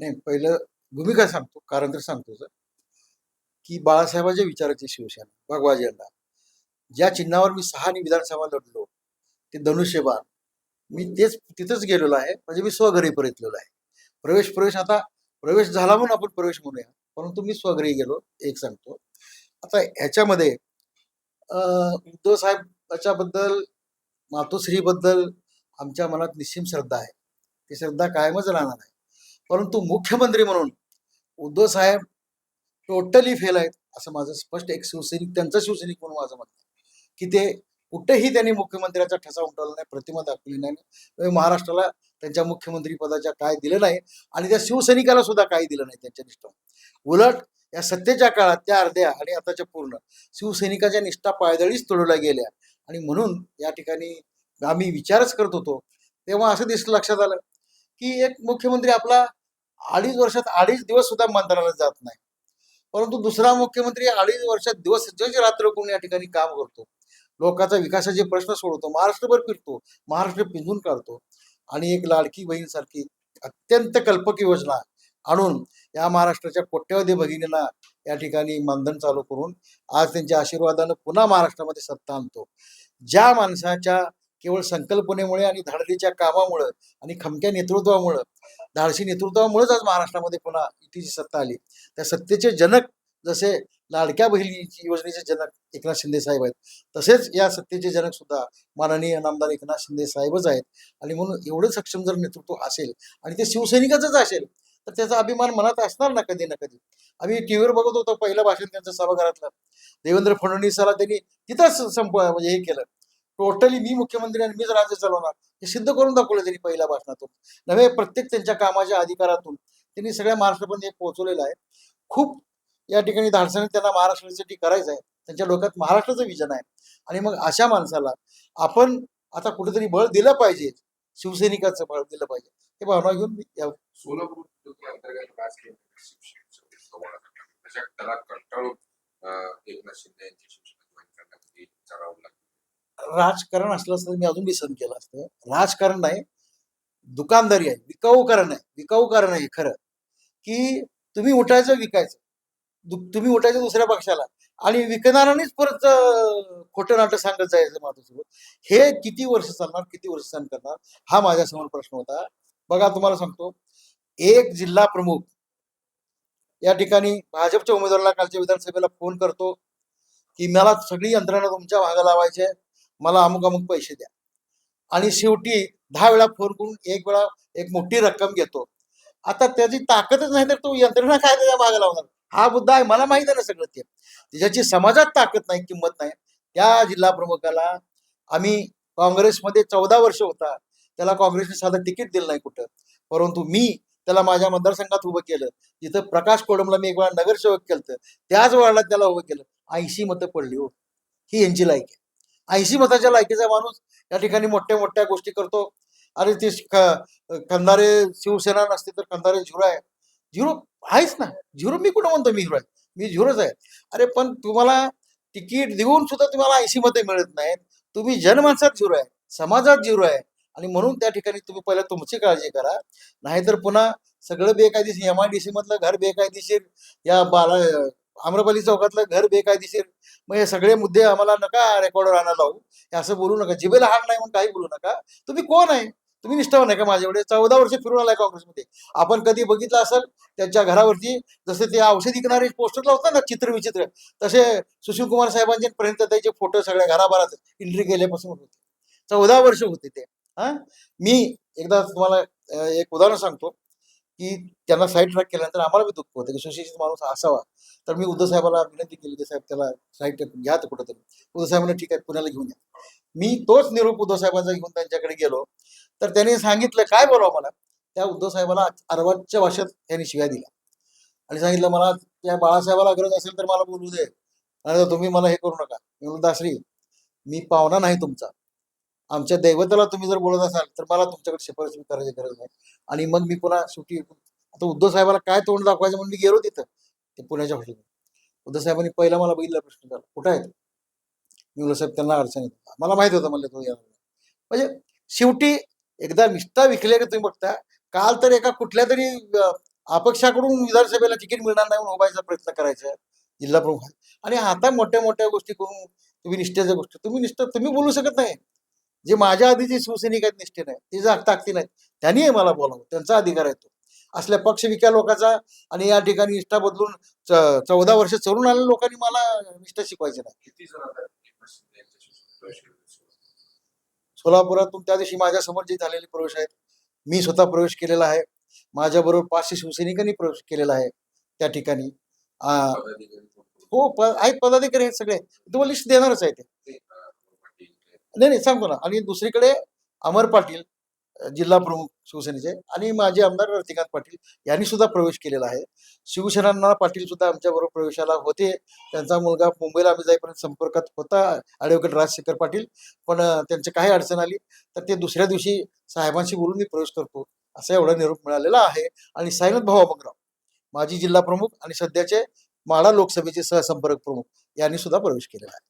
नाही पहिलं भूमिका सांगतो कारण तर सांगतो सर की बाळासाहेबांच्या विचाराची शिवसेना भगवाजी यांना ज्या चिन्हावर मी सहा आणि विधानसभा लढलो ते धनुष्यबाण. मी तेच तिथंच गेलेलो आहे म्हणजे मी स्वघरी परतलेलो आहे. प्रवेश प्रवेश आता प्रवेश झाला म्हणून आपण प्रवेश म्हणूया परंतु मी स्वघरी गेलो एक सांगतो. आता ह्याच्यामध्ये अं, उद्धव साहेबाच्याबद्दल मातोश्रीबद्दल आमच्या मनात निश्चिम श्रद्धा आहे. ती श्रद्धा कायमच राहणार आहे. परंतु मुख्यमंत्री म्हणून उद्धव साहेब टोटली फेल आहेत असं माझं स्पष्ट एक शिवसैनिक त्यांचा शिवसैनिक म्हणून माझं मत की ते कुठेही त्यांनी मुख्यमंत्र्याचा ठसा उमटवला नाही प्रतिमा दाखवली नाही. महाराष्ट्राला त्यांच्या मुख्यमंत्री पदाच्या काय दिलं नाही आणि त्या शिवसैनिकाला सुद्धा काही दिलं नाही त्यांच्या निष्ठा. उलट या सत्तेच्या काळात त्या अर्ध्या आणि आताच्या पूर्ण शिवसैनिकाच्या निष्ठा पायदळीच तोडवल्या गेल्या. आणि म्हणून या ठिकाणी आम्ही विचारच करत होतो. तेव्हा असं दिसलं लक्षात आलं की एक मुख्यमंत्री आपला अडीच वर्षात अडीच दिवस सुद्धा मंत्रालयात जात नाही. परंतु दुसरा मुख्यमंत्री अडीच वर्षात दिवस दिवस रात्र करून या ठिकाणी काम करतो? लोकांचा विकासाचे प्रश्न सोडवतो महाराष्ट्रभर फिरतो महाराष्ट्र पिंजून काढतो. आणि एक लाडकी बहीण सारखी अत्यंत कल्पक योजना आणून या महाराष्ट्राच्या कोट्यवधी भगिनींना या ठिकाणी मानधन चालू करून आज त्यांच्या आशीर्वादानं पुन्हा महाराष्ट्रामध्ये सत्ता आणतो. ज्या माणसाच्या केवळ संकल्पनेमुळे आणि धाडलीच्या कामामुळं आणि खमक्या नेतृत्वामुळं धाडसी नेतृत्वामुळेच आज महाराष्ट्रामध्ये पुन्हा युतीची सत्ता आली. त्या सत्तेचे जनक जसे लाडक्या बहिणीची योजनेचे जनक एकनाथ शिंदे साहेब आहेत तसेच या सत्तेचे जनक सुद्धा माननीय नामदार एकनाथ शिंदे साहेबच आहेत. आणि म्हणून एवढं सक्षम जर नेतृत्व असेल आणि ते शिवसैनिकाचंच असेल तर त्याचा अभिमान मनात असणार ना कधी ना कधी? आम्ही टीव्हीवर बघत होतो पहिलं भाषण त्यांचं सभागृहातलं देवेंद्र फडणवीसाला त्यांनी तिथंच संप म्हणजे हे केलं. टोटली मी मुख्यमंत्री आणि मीच राज्य चालवणार. हे सिद्ध करून दाखवलं त्यांनी पहिल्या भाषणातून. नव्हे प्रत्येक त्यांच्या कामाच्या अधिकारातून. त्यांनी सगळ्या महाराष्ट्रापर्यंत हे पोहोचवलेलं आहे. खूप या ठिकाणी धाडसाने त्यांना महाराष्ट्रासाठी करायचं आहे. त्यांच्या डोक्यात महाराष्ट्राचं विजन आहे. आणि मग अशा माणसाला आपण आता कुठेतरी बळ दिलं पाहिजे. शिवसैनिकाचं बळ दिलं पाहिजे. हे भावना घेऊन मी सोलापूर कंटाळून एकनाथ शिंदे यांची शिवसेना करण्यामध्ये राजकारण असलं असतं मी अजून बी सहन केलं असतं. राजकारण नाही दुकानदारी आहे. विकाऊकरण आहे. विकाऊकरण आहे खरं. की तुम्ही उठायचं विकायचं. दु- तुम्ही उठायचं दुसऱ्या पक्षाला. आणि विकणाऱ्यांनीच परत खोटं नाटक सांगत जायचं माझ्यासोबत. हे किती वर्ष चालणार किती वर्ष सहन करणार हा माझ्यासमोर प्रश्न होता. बघा तुम्हाला सांगतो. एक जिल्हा प्रमुख या ठिकाणी भाजपच्या उमेदवाराला कालच्या विधानसभेला फोन करतो की मला सगळी यंत्रणा तुमच्या मागे लावायची आहे. मला अमुक अमुक पैसे द्या. आणि शेवटी दहा वेळा फोन करून एक वेळा एक मोठी रक्कम घेतो. आता त्याची ताकदच नाही तर तो यंत्रणा काय त्याच्यामागे लावणार? हा मुद्दा आहे मला माहीत आहे ना सगळं ते. ज्याची समाजात ताकद नाही किंमत नाही त्या जिल्हा प्रमुखाला आम्ही काँग्रेसमध्ये चौदा वर्ष होता. त्याला काँग्रेसने साधं तिकीट दिलं नाही कुठं. परंतु मी त्याला माझ्या मतदारसंघात उभं केलं. जिथं प्रकाश कोडमला मी एक वेळा नगरसेवक केलं त्याच वेळाला त्याला उभं केलं. ऐंशी मतं पडली हो. ही यांची लायक आहे. ऐंशी मताच्या लायकीचा माणूस या ठिकाणी मोठ्या मोठ्या गोष्टी करतो. अरे ते कंधारे खंदारे शिवसेना नसते तर खंदारे झिरो आहे. झिरो आहेच ना. झिरो मी कुठं म्हणतो मी झिरो आहे मी झिरोच आहे. अरे पण तुम्हाला तिकीट देऊन सुद्धा तुम्हाला ऐंशी मते मिळत नाहीत. तुम्ही जनमानसात झिरो आहे. समाजात झिरो आहे. आणि म्हणून त्या ठिकाणी तुम्ही पहिला तुमची काळजी करा. नाहीतर पुन्हा सगळं बेकायदेशीर एम आय डी सी मधलं घर बेकायदेशीर या बाला आम्रपाली चौकातलं घर बेकायदेशीर. मग हे सगळे मुद्दे आम्हाला नका रेकॉर्डवर आणायला लावू. हे असं बोलू नका. जिबेला हार नाही म्हणून काही बोलू नका. तुम्ही कोण आहे? तुम्ही निष्ठावान आहे का माझ्या एवढे चौदा वर्ष फिरून आलाय काँग्रेसमध्ये. आपण कधी बघितलं असेल त्यांच्या घरावरती जसे ते औषध विकणारे पोस्टर लावतात ना चित्रविचित्र तसे सुशील कुमार साहेबांचे पर्यंत त्याचे फोटो सगळ्या घराभरात एंट्री केल्यापासून होते. चौदा वर्ष होते ते. हा? मी एकदा तुम्हाला एक उदाहरण सांगतो. की त्यांना साईड ट्रॅक केल्यानंतर आम्हाला बी दुःख होतं की सुशिक्षित माणूस असावा. तर मी उद्धव साहेबाला विनंती केली की साहेब त्याला साईड ट्रॅक घ्या तर कुठंतरी. उद्धव साहेबांना ठीक आहे पुण्याला घेऊन या. मी तोच निरोप उद्धव साहेबांचा घेऊन त्यांच्याकडे गेलो. तर त्यांनी सांगितलं काय बोलावं मला? त्या उद्धव साहेबाला अर्वाच्या भाषेत त्यांनी शिव्या दिल्या. आणि सांगितलं मला त्या बाळासाहेबाला गरज असेल तर मला बोलू दे. आणि तुम्ही मला हे करू नका. मी म्हणलो दासरी मी पाहुणा नाही तुमचा. आमच्या दैवताला तुम्ही जर बोलत असाल तर मला तुमच्याकडे शिफारस करायची गरज नाही. आणि मग मी पुन्हा शेवटी आता उद्धव साहेबाला काय तोंड दाखवायचं म्हणून मी गेलो तिथं ते पुण्याच्या हॉटेलमध्ये. उद्धव साहेबांनी पहिला मला बघितला प्रश्न झाला कुठं आहे मी उलट साहेब त्यांना अडचण येत. मला माहीत होतं म्हणलं तो येणार म्हणजे शेवटी एकदा निष्ठा विकल्या की तुम्ही बघता काल तर एका कुठल्या तरी अपक्षाकडून विधानसभेला तिकीट मिळणार नाही म्हणून उभायचा प्रयत्न करायचा जिल्हा प्रमुख. आणि आता मोठ्या मोठ्या गोष्टी करून तुम्ही निष्ठेच्या गोष्टी तुम्ही निष्ठ तुम्ही बोलू शकत नाही. जे माझ्या आधीचे शिवसैनिक आहेत निष्ठे नाही ते जर ताकती नाहीत. त्यांनी मला बोलावं. त्यांचा अधिकार आहे तो. असल्या पक्षविक्या लोकांचा आणि या ठिकाणी निष्ठा बदलून चौदा वर्ष चढून आलेल्या लोकांनी मला निष्ठा शिकवायची नाही. सोलापुरातून त्या दिवशी माझ्यासमोर जे झालेले प्रवेश आहेत मी स्वतः प्रवेश केलेला आहे. माझ्याबरोबर पाचशे शिवसैनिकांनी प्रवेश केलेला आहे त्या ठिकाणी? हो आहेत पदाधिकारी आहेत सगळे. तुम्हाला लिस्ट देणारच आहे ते नाही नाही सांगतो ना. आणि दुसरीकडे अमर पाटील जिल्हा प्रमुख शिवसेनेचे आणि माझे आमदार रतिकांत पाटील यांनी सुद्धा प्रवेश केलेला आहे. शिवसेनांना पाटील सुद्धा आमच्या बरोबर प्रवेशाला होते. त्यांचा मुलगा मुंबईला आम्ही जाईपर्यंत संपर्कात होता ॲडव्होकेट राजशेखर पाटील. पण त्यांची काही अडचण आली तर ते दुसऱ्या दिवशी साहेबांशी बोलून मी प्रवेश करतो असा एवढा निरोप मिळालेला आहे. आणि साईनाथ भाऊ अमगराव माजी जिल्हा प्रमुख आणि सध्याचे माडा लोकसभेचे सहसंपर्क प्रमुख यांनी सुद्धा प्रवेश केलेला आहे.